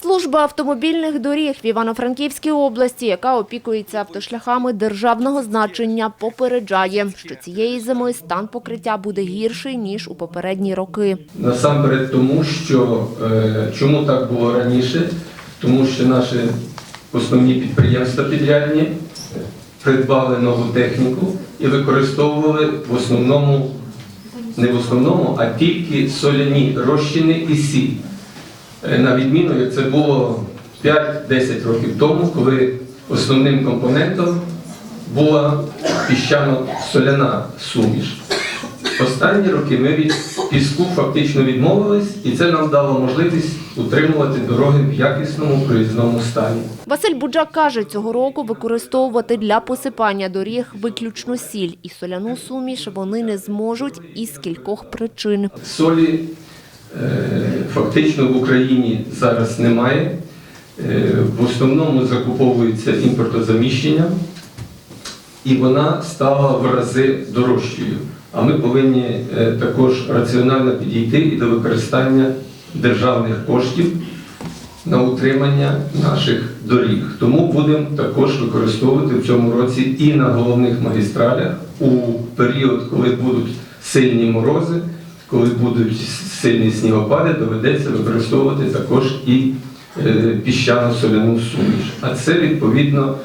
Служба автомобільних доріг в Івано-Франківській області, яка опікується автошляхами державного значення, попереджає, що цієї зими стан покриття буде гірший, ніж у попередні роки. Насамперед тому, що е, чому так було раніше? Тому що наші основні підприємства підрядні придбали нову техніку і використовували в основному, не в основному, а тільки соляні розчини і сіль. Е, На відміну, як це було 5-10 років тому, коли основним компонентом була піщано-соляна суміш. Останні роки ми від піску фактично відмовились, і це нам дало можливість утримувати дороги в якісному проїзному стані. Василь Буджак каже, цього року використовувати для посипання доріг виключно сіль і соляну суміш вони не зможуть із кількох причин. Солі фактично в Україні зараз немає. Е, в основному закуповується імпортозаміщення, і вона стала в рази дорожчою. А ми повинні е, також раціонально підійти і до використання державних коштів на утримання наших доріг. Тому будемо також використовувати в цьому році і на головних магістралях у період, коли будуть сильні морози, коли будуть сильні снігопади, доведеться використовувати також і е, піщано-соляну суміш. А це відповідно від-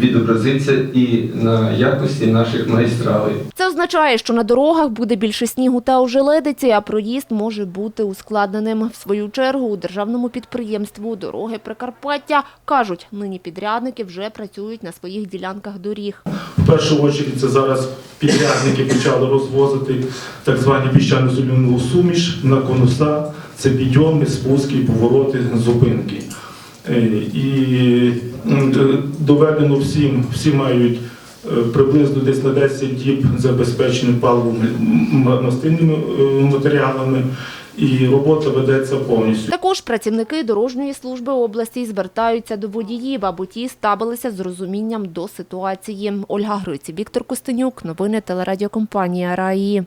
відобразиться і на якості наших магістралей. Це означає, що на дорогах буде більше снігу та ожеледиці, а проїзд може бути ускладненим. В свою чергу у державному підприємству «Дороги Прикарпаття» кажуть, нині підрядники вже працюють на своїх ділянках доріг. В першу очередь це зараз підрядники почали розвозити так звані піщано соляну суміш на конуса. Це підйоми, спуски, повороти, зупинки. Е, І доведено всім, всі мають е, приблизно десь на 10 діб забезпечені паливом мастильними е, матеріалами, і робота ведеться повністю. Також працівники дорожньої служби області звертаються до водіїв, аби ті ставилися з розумінням до ситуації. Ольга Гриці, Віктор Костенюк, новини телерадіокомпанія «Раї».